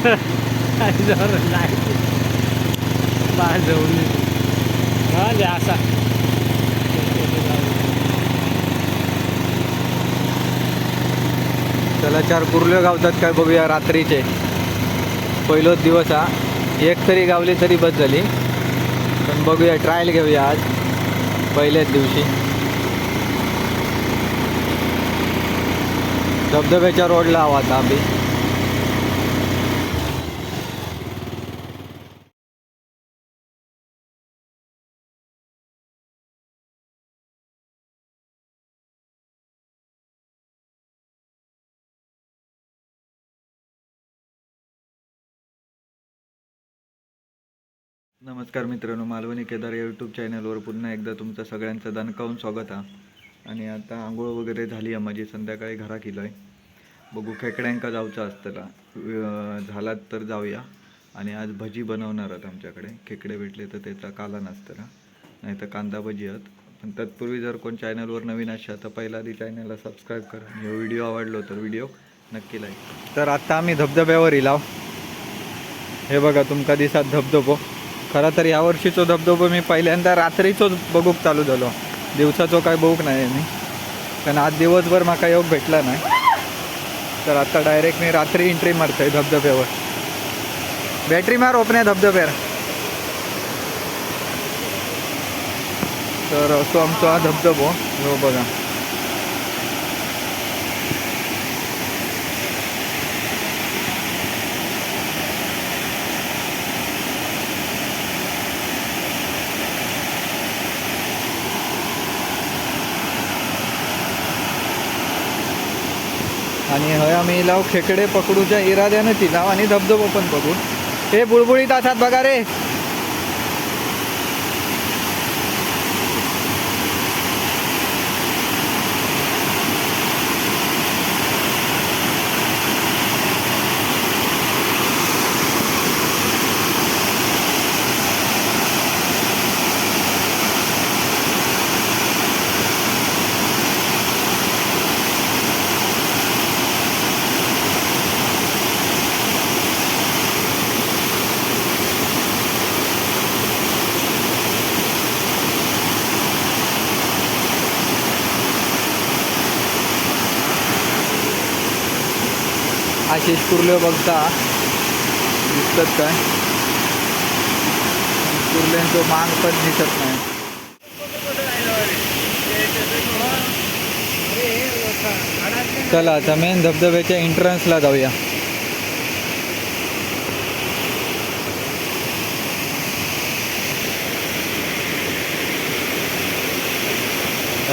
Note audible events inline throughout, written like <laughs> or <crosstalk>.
<laughs> जोर लाइट बाजवली हा असा. चला चार कुर्ल्यो गावतात काय बघूया रात्रीचे. पहिलोच दिवस हा. एक तरी गावली तरी बस झाली पण बघूया ट्रायल घेऊया आज. पहिल्याच दिवशी. धबधब्याच्या रोडला हवा आता आम्ही. नमस्कार मित्रांनो मालवणी केदार या यूट्यूब चॅनलवर पुन्हा एकदा तुमचं सगळ्यांचं दणकावून स्वागत आहे आणि आता आंघोळ वगैरे झाली आहे माझी संध्याकाळी घरा केलं आहे बघू खेकड्यांका जाऊचं असतला झालात तर जाऊया. आणि आज भजी बनवणार आहेत आमच्याकडे. खेकडे भेटले तर त्याचा काला नसतं नाही तर कांदा भजी आहेत. पण तत्पूर्वी जर कोण चॅनलवर नवीन अशा तर पहिला आधी चॅनलला सबस्क्राईब करा. आणि हो व्हिडिओ आवडलो तर व्हिडिओ नक्की लाईक तर आता आम्ही धबधब्यावर इलाव. हे बघा तुमका दिसात धबधबो. खरं तर यावर्षीचो धबधबो मी पहिल्यांदा रात्रीचोच बघूक चालू झालो. दिवसाचो काय बघूक नाही मी. पण आज दिवसभर माका योग भेटला नाही. तर आता डायरेक्ट मी रात्री एंट्री मारतोय धबधब्यावर. बॅटरी मार ओपन आहे धबधब्यावर. तर असो आमचो हा धबधबो. हो बघा. आणि हय आम्ही लाव खेकडे पकडूच्या इराद्यानं तिलाव आणि धबधबो पण बघू. हे बुळबुळीत असतात बघा रे. कुर्ले बघता दिसतात काय? कुर्ल्यांचं मांग पण दिसत नाही. चला आता मेन धबधब्याच्या एंट्रन्सला जाऊया.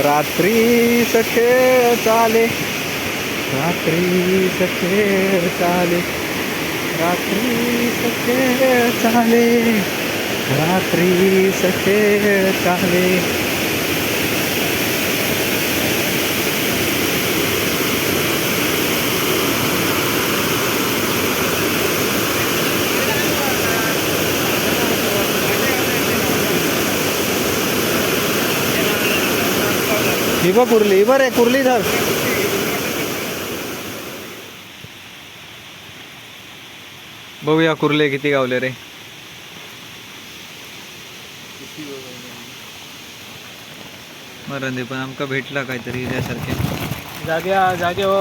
रात्री सखे चाले रात्री खेळ चाले. रात्री खेळ चाले. रात्री खेळ चाले. ही बघ कुर्ली बरं आहे कुर्ली धर. बघूया कुर्ले किती गावले रे दे पण आमका भेटला काहीतरी त्यासारखे जाग्या जागे हो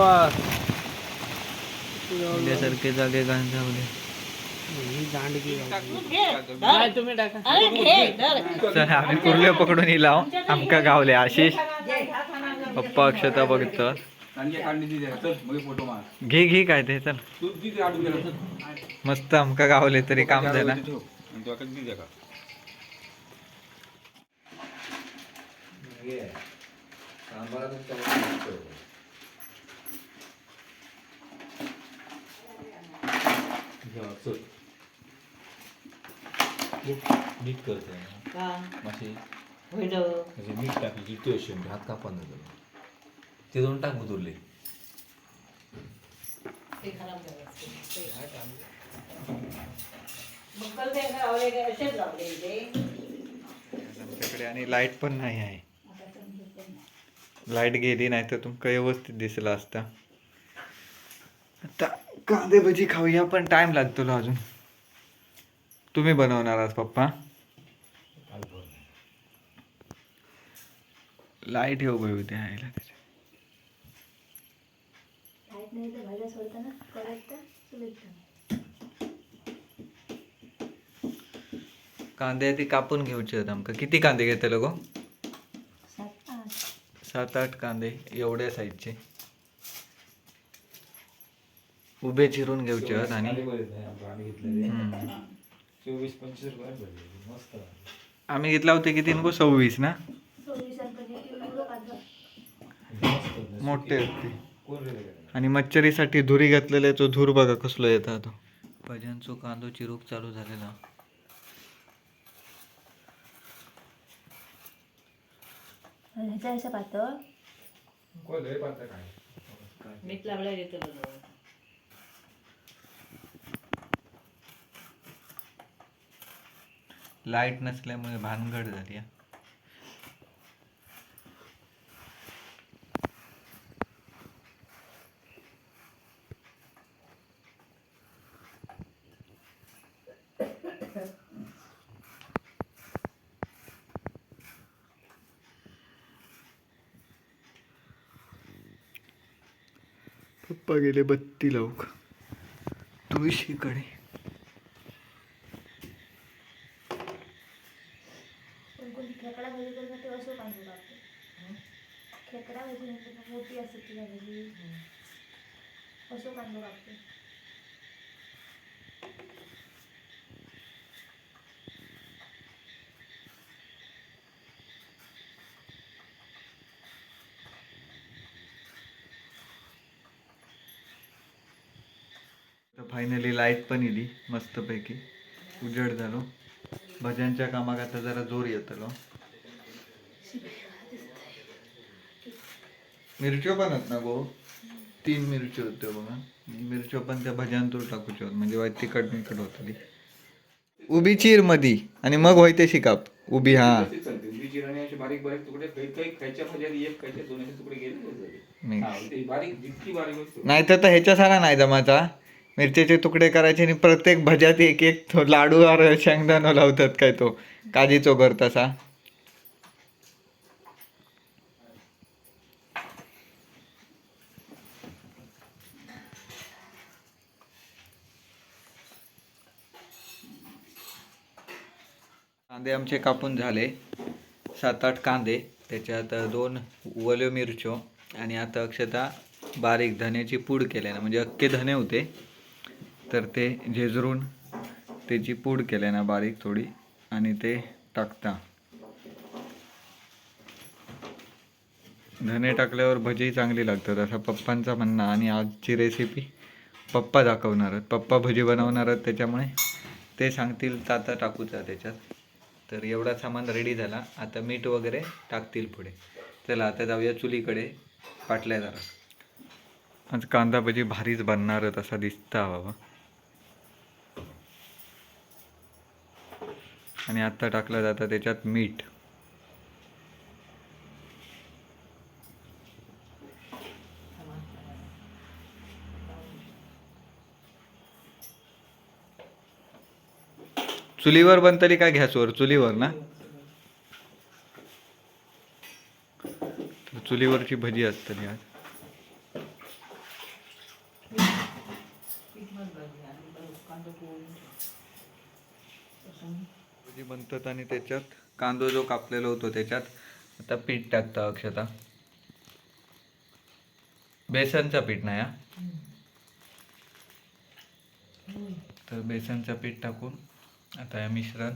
त्यासारखे जागे गांजावले ही दांडगी काय तुम्ही टाका चल आम्ही कुर्ले पकडून इलाव आमका गावले आशिष पप्पा अक्षता बघत घे घे काय ते चल. मस्त आमका गावले तरी काम झालं. मीठ करते. मासे म्हणजे मीठ टाकली की तो शेंबी हात कापा नाही ते दोन टाक आमच्याकडे आणि लाइट पण नाही आहे. लाइट गेली नाही तर तुमका व्यवस्थित दिसला असता. आता कांदे भजी खाऊया पण टाइम लागतो अजून. तुम्ही बनवणार आहात पप्पा? लाइट येऊ होते आईला त्याच्या नाही तर भाज्या सोडताना कळत चुलीत कांदे ती कापून घेऊचे आहेत आमका. किती कांदे घेतले गो सात आठ. सात आठ कांदे एवढ्या साईजचे उभे चिरून घेऊचे आहेत आणि हम्म. चोवीस पंचवीस रुपये भेटले. मस्त. आम्ही घेतला होते किती नको? सव्वीस ना? मोठे आहेत ते. कोण रे आणि मच्छरीसाठी धुरी घातलेला तो धूर बघा कसलो येतात तो. भज्यांचो कांदो चिरूक चालू झालेला. ह्याच्या पातळ? लाइट नसल्यामुळे भानगड झाली हा. पगेले बत्ती लावू तुळशीकडे कोण कोण खेकडा भाजी करतात ते असं कांदो कापतो खेकडा भाजी म्हणतो ना, मोठी असते ती भाजी असं कांदो कापतो तर फायनली लाइट पण इली मस्तपैकी. उजेड झालो. भज्यांच्या कामाक आता जरा जोर येतलो मिरच्यो पण आहेत ना गो? तीन मिरच्यो होत्यो बघा. मिरच्यो पण त्या भज्यांतूर टाकूच्यो होत. म्हणजे तिखट मिकट होतली उभी चीर मधी आणि मग होयते शिकाप. उभी हा. बारीक बारीक तुकडे. नाही. ते तर ह्याच्या सारा नाही जमाचा मिरच्याचे तुकडे करायचे आणि प्रत्येक भज्यात एक एक लाडू और शेंगदाणा लावतात काय तो? काजीचो चोगर तसा. कांदे आमचे कापून झाले. सात आठ कांदे. त्याच्यात दोन ओल्यो मिरच्यो आणि आता अक्षता बारीक धन्याची पूड केल्या ना म्हणजे अख्खे धने होते. तर ते झेजरून त्याची पूड केल्या ना बारीक थोडी आणि ते टाकता. धने टाकल्यावर भजी चांगली लागतात असा पप्पांचा म्हणणं. आणि आजची रेसिपी पप्पा दाखवणार आहेत. पप्पा भजी बनवणार आहेत त्याच्यामुळे ते सांगतील ताता आता टाकूचा त्याच्यात. तर एवढा सामान रेडी झाला. आता मीठ वगैरे टाकतील पुढे. चला आता जाऊया चुलीकडे पाटल्या जरा. आज कांदा भजी भारीच बनणार असा दिसता बाबा. आणि आत्ता टाकलं जातं त्याच्यात मीठ. चुलीवर बनतली का गॅसवर? चुलीवर ना? चुलीवरची भजी असतली आज भजी बनतात आणि त्याच्यात कांदो जो कापलेला होतो त्याच्यात आता पीठ टाकतं अक्षता. बेसनचा पीठ नाही हा? तर बेसनचं पीठ टाकून आता हे मिश्रण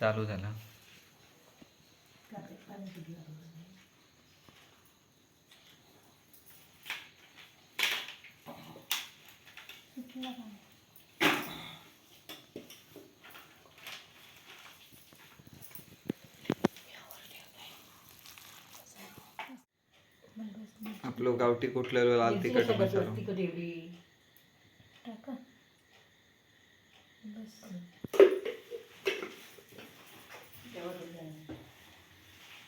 चालू झालं. आपलं गावठी कुठलेलं लाल तिखट मसाला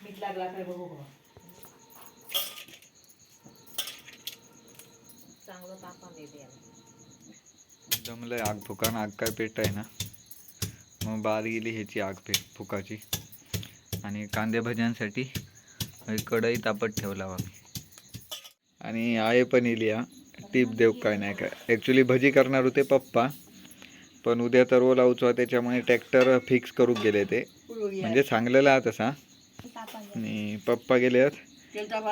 मीठ लागला काय बघू चांगलं तापा नेते जमलंय आग फुकान आग काय पेट आहे ना? मग बाहेर गेली ह्याची आग पे फुकाची. आणि कांदे भज्यांसाठी एक कढई तापत ठेवला आम्ही. आणि आई पण इली या टीप देऊ काय नाही काय. ॲक्च्युली भजी करणार होते पप्पा पण उद्या तर रोल लावचो त्याच्यामुळे ट्रॅक्टर फिक्स करू गेले ते. म्हणजे सांगलेला हा तसा. आणि पप्पा गेले आहेत.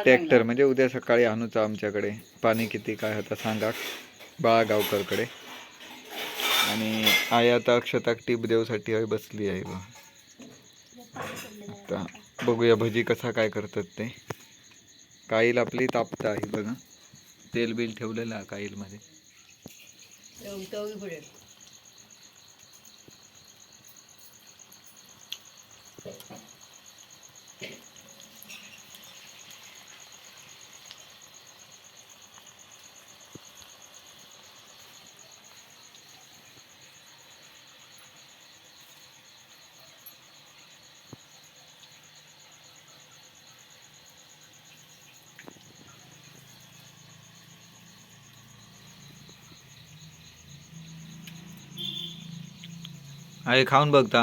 ट्रॅक्टर म्हणजे उद्या सकाळी आणूचा आमच्याकडे. पाणी किती काय होता सांगा. बाळा गावकरकडे आणि आई आता अक्षताक टीप देऊसाठी आई बसली आहे बा आता बघूया भजी कसा काय करतात ते. काईल आपली तापत आहे बघा. तेल बिल ठेवलेलं आहे काईलमध्ये. पडेल आई खाऊन बघता.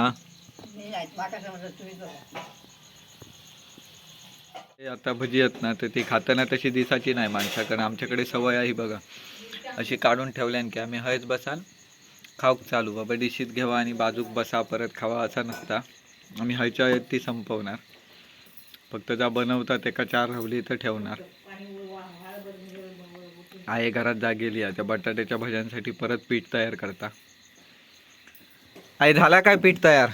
आता भजी आहेत ना तर ती खाताना तशी दिसाची नाही माणसाकडे आमच्याकडे सवय आहे बघा. अशी काढून ठेवल्यान की आम्ही हयच बसाल खाऊक चालू. बाबा डिशीत घेवा आणि बाजूक बसा परत खावा असा नसता. आम्ही हयच्या आहेत ती संपवणार. फक्त जा बनवतात एका चार रवली तर ठेवणार. आहे घरात जा गेली आहे त्या बटाट्याच्या भज्यांसाठी परत पीठ तयार करता. आई झाला काय पीठ तयार?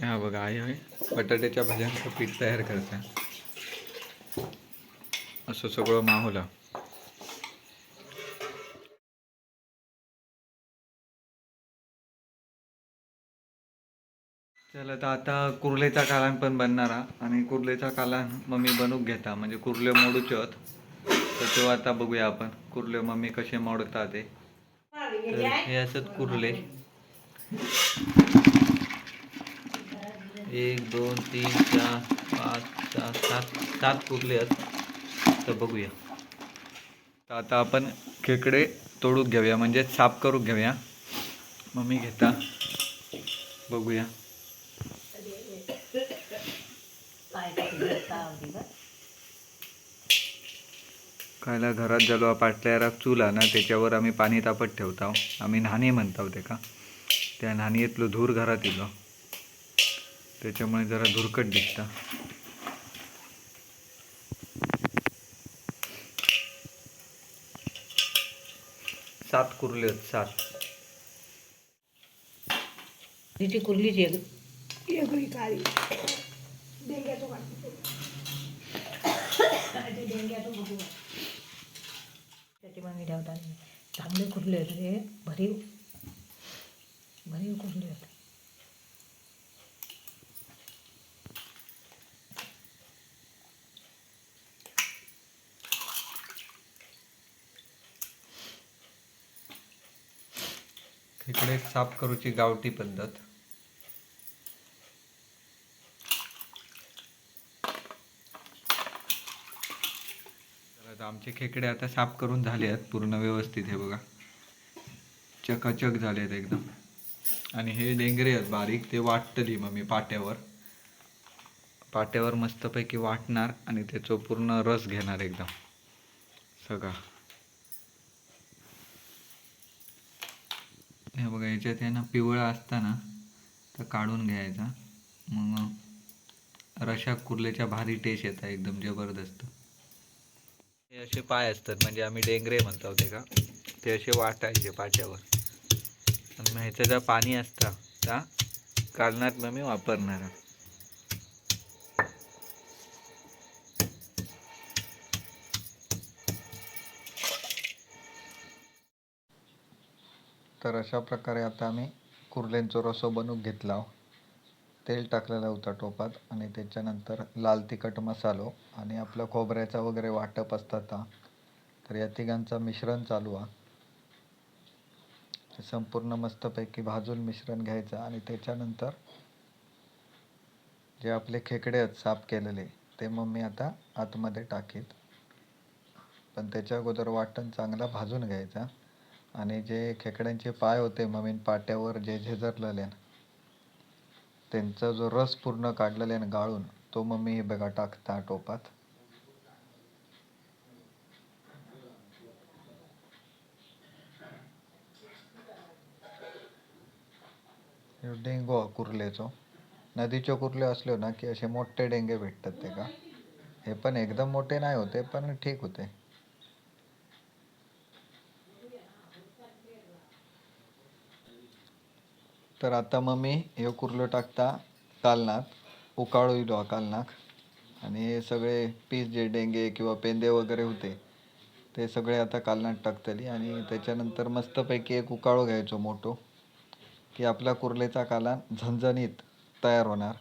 हा बघा आई होय बटाट्याच्या भाज्यांचं पीठ तयार करता. असं सगळं माहोल. चला तर आता कुर्लेचा कालान पण बनणार आणि कुर्लेचा कालान मम्मी बनूक घेता म्हणजे कुर्ले मोडूच होत तर तो आता बघूया आपण कुर्ले मम्मी कसे मोडता ते. तर हे असत कुर्ले. एक दोन तीन चार पाच सहा सात सात कुर्ले आहेत. तर बघूया. तर आता आपण खेकडे तोडून घेऊया म्हणजे साफ करून घेऊया. मम्मी घेता. बघूया. काय काय तावडी का खायला घरात झालो पाटल्यारा चूल आहे ना त्याच्यावर आम्ही पाणी तापत ठेवतो आम्ही न्हाणी म्हणतो ते का त्या न्हाणीतलो धूर घरात येलो त्याच्यामुळे जरा धुरकट दिसता. सात कुर्ले आहेत सात. तिथे कुर्लीची एक. वेगळी काळी. डेंग्याचं ते <coughs> डेंग्याचं त्याची मागणी ठेवतात चांगले कुर्ले होते ते भरीव. भरीव कुर्ले होते इकडे साफ करूची गावठी पद्धत. तर आता आमचे खेकडे आता साफ करून झाले आहेत पूर्ण व्यवस्थित हे बघा. चकाचक झाले आहेत एकदम. आणि हे डेंगरे आहेत बारीक ते वाटतली मग मी पाट्यावर. पाट्यावर मस्तपैकी वाटणार आणि त्याचं पूर्ण रस घेणार एकदम. सगळा. हे बघा याच्यात आहे ना पिवळा असताना तर काढून घ्यायचा. मग रशा कुर्लेच्या भारी टेस्ट येतात एकदम जबरदस्त. हे असे पाय असतात म्हणजे आम्ही डेंगरे म्हणतो ते का? ते असे वाटायचे पाट्यावर. आणि मग ह्याचं जर पाणी असतं त्या कालनात मग मी वापरणार आहे. तर अशा प्रकारे आता आम्ही कुर्ल्यांचो रसो बनवून घेतला तेल टाकलेला होता टोपात आणि त्याच्यानंतर लाल तिखट मसालो आणि आपलं खोबऱ्याचा वगैरे वाटप असतात तर या तिघांचं मिश्रण चालू आहे. संपूर्ण मस्तपैकी भाजून मिश्रण घ्यायचं आणि त्याच्यानंतर जे आपले खेकडे आहेत साफ केलेले ते मग मी आता आतमध्ये टाकीत. पण त्याच्या अगोदर वाटण चांगला भाजून घ्यायचा आणि जे खेकड्यांचे पाय होते मम्मीन पाट्यावर जे झेजरलेले त्यांचा जो रस पूर्ण काढलेला आहे ना गाळून तो मम्मी हे बघा टाकता टोपात. डेंगो हा कुर्लेचो. नदीचे कुर्ले असले ना की असे मोठे डेंगे भेटतात ते का? हे पण एकदम मोठे नाही होते पण ठीक होते. तर आता मग मी हे कुर्लो टाकता कालनात उकाळू इलो कालनाक आणि हे सगळे पीस जे डेंगे किंवा पेंदे वगैरे होते ते सगळे आता कालनात टाकतली. आणि त्याच्यानंतर मस्तपैकी एक उकाळो घ्यायचो मोठो की आपला कुर्लेचा कालान झणझणीत तयार होणार.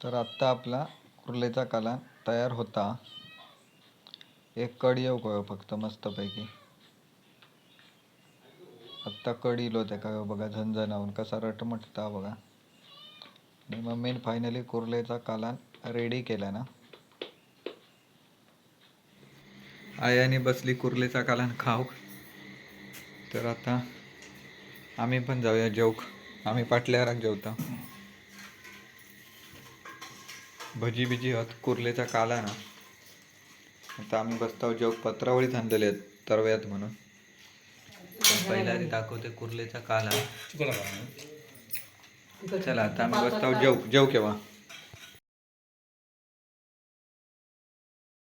तर आत्ता आपला कुर्लेचा कालान तयार होता. एक कड येऊ का फक्त? मस्तपैकी. आत्ता कड इलो त्या बघा झणझणावून कसा रटमटता बघा. आणि मम्मीने फायनली कुर्लेचा कालान रेडी केला ना. आयाने बसली कुर्लेचा कालान खाऊ. तर आता आम्ही पण जाऊया जेवक. आम्ही पाटल्यावर जेवता. भजी बिजी होत कुर्लेचा काला ना आता आम्ही बसतो जेवक पत्रावळीत आणलेले आहेत तरव्यात म्हणून. पण पहिला आधी दाखवते कुर्लेचा काला चला आता आम्ही बसतो जेव जेव केव्हा?